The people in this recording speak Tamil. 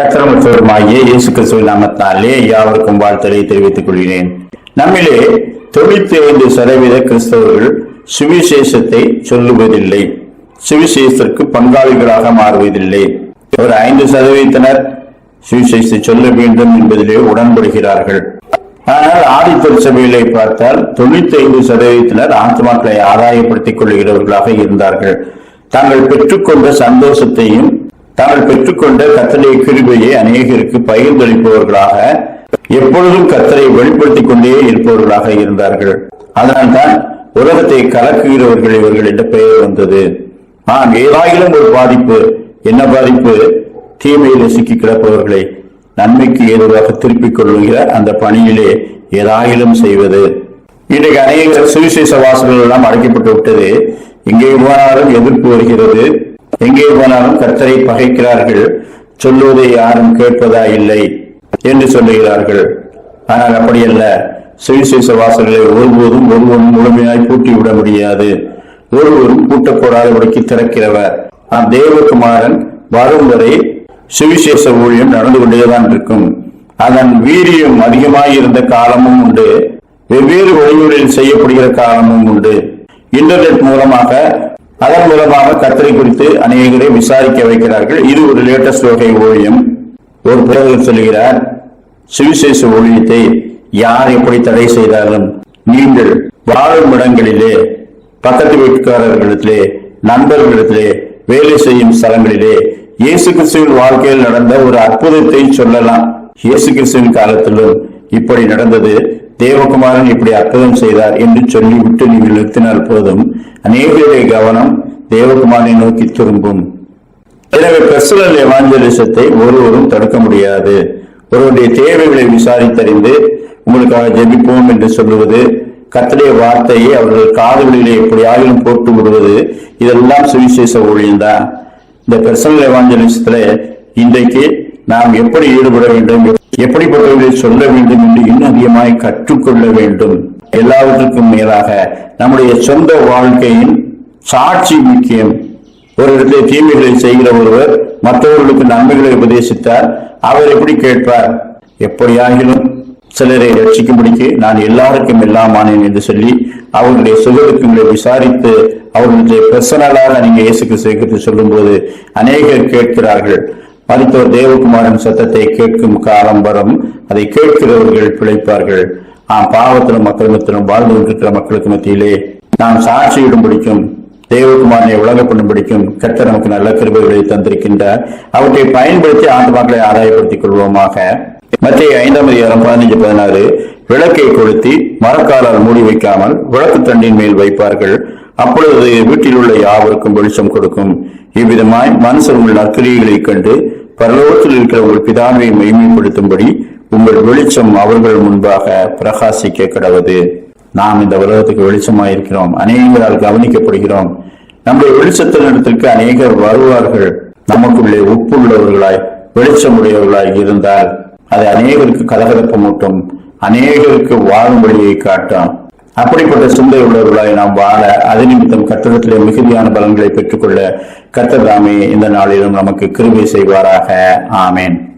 கத்திரமற்றவருமாகிய இயேசு கிறிஸ்துவின் நாமத்தினாலே யாவருக்கும் வாழ்த்தலை தெரிவித்துக் கொள்கிறேன். நம்மிலே தொண்ணூத்தி ஐந்து சதவீத கிறிஸ்தவர்கள் சுவிசேஷத்தை சொல்லுவதில்லை. சுவிசேஷத்திற்கு பங்காளிகளாக மாறுவதில்லை. ஒரு ஐந்து சதவீதத்தினர் சுவிசேஷத்தை சொல்ல வேண்டும் என்பதிலே உடன்படுகிறார்கள். ஆனால் ஆதித்தர் சபையிலே பார்த்தால் தொண்ணூத்தி ஐந்து சதவீதத்தினர் ஆத்மாக்களை ஆதாயப்படுத்திக் கொள்கிறவர்களாக இருந்தார்கள். தாங்கள் பெற்றுக்கொண்ட சந்தோஷத்தையும் தாங்கள் பெற்றுக்கொண்ட கத்தனை கிருபையை அநேகருக்கு பகிர்ந்தளிப்பவர்களாக எப்பொழுதும் கத்தரை வெளிப்படுத்திக் கொண்டே இருப்பவர்களாக இருந்தார்கள். அதனால்தான் உலகத்தை கலக்குகிறவர்கள் இவர்கள் என்ற பெயர் வந்தது. ஆம் ஏதாயிலும் ஒரு பாதிப்பு என்ன பாதிப்பு? தீமையில் சிக்கி கிடப்பவர்களை நன்மைக்கு ஏதுவாக திருப்பிக் கொள்ளுகிற அந்த பணியிலே ஏதாயிலும் செய்வது. இன்றைக்கு அநேக சுவிசேஷ வாசல்கள் எல்லாம் அடைக்கப்பட்டு விட்டது. எங்கே போனாலும் எதிர்ப்பு வருகிறது. எங்கே போனாலும் கர்த்தரை பகைக்கிறார்கள். சொல்லுவதை யாரும் கேட்பதா இல்லை என்று சொல்லுகிறார்கள். ஆனால் அப்படியல்ல. சுவிசேஷ வாசல்களை ஒருபோதும் ஒருவரும் முழுமையாய் பூட்டி விட முடியாது. ஒருவரும் பூட்டக்கூடாதபடிக்கு திறக்கிறவர். ஆம் தேவகுமாரன் வரும் வரை சுவிசேஷ ஊழியம் நடந்து கொண்டேதான் இருக்கும். அதன் வீரியம் அதிகமாக இருந்த காலமும் உண்டு. வெவ்வேறு வழிகளில் செய்யப்படுகிற காலமும் உண்டு. இன்டர்நெட் மூலமாக அதன் மூலமாக கத்தரை குறித்து அநேகரை விசாரிக்க வைக்கிறார்கள். இது ஒரு லேட்டஸ்ட் வகை ஓவியம் ஒரு பிறகு சொல்கிறார் சுவிசேஷ ஊழியத்தை யார் எப்படி தடை செய்தாலும் நீங்கள் வாழும் இடங்களிலே பக்கத்து வீட்டுக்காரர்களிடத்திலே நண்பர்களிடத்திலே வேலை செய்யும் ஸ்தலங்களிலே இயேசு கிறிஸ்துவின் வாழ்க்கையில் நடந்த ஒரு அற்புதத்தை சொல்லலாம். இயேசு கிறிஸ்துவின் காலத்திலும் இப்படி நடந்தது. தேவகுமாரன் இப்படி அற்புதம் செய்தார் என்று சொல்லிவிட்டு நீ நிறுத்தினால் போதும். அநேகருடைய கவனம் தேவகுமாரனை நோக்கி திரும்பும். எனவே பெர்சனல் எவாஞ்சலிசத்தை ஒருவரும் தடுக்க முடியாது. ஒருவருடைய தேவைகளை விசாரித்தறிந்து உங்களுக்காக ஜெபிப்போம் என்று சொல்லுவது கத்தடைய வார்த்தையை அவர்கள் காதுகளிலே எப்படியாகிலும் போட்டு விடுவது இதெல்லாம் சுவிசேஷ ஊழியம்தான். இந்த பெர்சனல் எவாஞ்சலிசத்துல இன்றைக்கு நாம் எப்படி ஈடுபட வேண்டும் எப்படிப்பட்டவர்களை சொல்ல வேண்டும் என்று இன்னும் அதிகமாய் கற்றுக்கொள்ள வேண்டும். எல்லாவற்றுக்கும் மேலாக நம்முடைய சொந்த வாழ்க்கையின் சாட்சி முக்கியம். ஒரு இடத்திலே தீமைகளை செய்கிற ஒருவர் மற்றவர்களுக்கு நன்மைகளை உபதேசித்தார் அவர் எப்படி கேட்பார்? எப்படியாகிலும் சிலரை ரட்சிக்கும்படிக்கு நான் எல்லாருக்கும் எல்லாமானேன் என்று சொல்லி அவர்களுடைய சுகதுக்கங்களை விசாரித்து அவர்களுடைய பர்சனலாக நீங்க இயேசுக்கு கிறிஸ்து சொல்லும்போது அநேகர் கேட்கிறார்கள். மருத்துவர் தேவகுமாரன் சத்தத்தை கேட்கும் காலம் வரும். அதை கேட்கிறவர்கள் பிழைப்பார்கள். ஆம் பாவத்திலும் மக்களிடத்திலும் வாழ்ந்து கொண்டிருக்கிற மக்களுக்கு மத்தியிலே நாம் சாட்சியிடும் பிடிக்கும் தேவகுமாரனை விளங்கப்படும் பிடிக்கும் கர்த்தர் நமக்கு நல்ல கிருபைகளை தந்திருக்கின்றார். அவற்றை பயன்படுத்தி ஆண்டு மக்களை ஆதாயப்படுத்திக் கொள்வோமாக. மத்திய ஐந்தாம் அதிகாரம் பதினஞ்சு பதினாறு விளக்கை கொளுத்தி மரக்காலால் மூடி வைக்காமல் விளக்கு தண்டின் மேல் வைப்பார்கள். அப்பொழுது வீட்டில் உள்ள யாவருக்கும் வெளிச்சம் கொடுக்கும். இவ்விதமாய் மனுஷன் உள்ள நற்கிரியைகளைக் கண்டு பரலோகத்தில் இருக்கிற உங்கள் பிதாவை மைமைப்படுத்தும்படி உங்கள் வெளிச்சம் அவர்கள் முன்பாக பிரகாசிக்க கிடவது நாம் இந்த உலகத்துக்கு வெளிச்சமாயிருக்கிறோம் அநேகரால் கவனிக்கப்படுகிறோம். நம்முடைய வெளிச்சத்தின் இடத்திற்கு அநேகர் வருவார்கள் நமக்குள்ளே உப்புள்ளவர்களாய் வெளிச்சமுடையவர்களாய் இருந்தால் அது அநேகருக்கு கலகலப்பு மூட்டும் அநேகருக்கு வாழும் வழியை காட்டும். அப்படிப்பட்ட சிந்தை உள்ளவர்களாய் நாம் வாழ அது நிமித்தம் கட்டடத்திலே மிகுதியான பலன்களை பெற்றுக்கொள்ள கர்த்தர் இந்த நாளிலும் நமக்கு கிருபை செய்வாராக. ஆமேன்.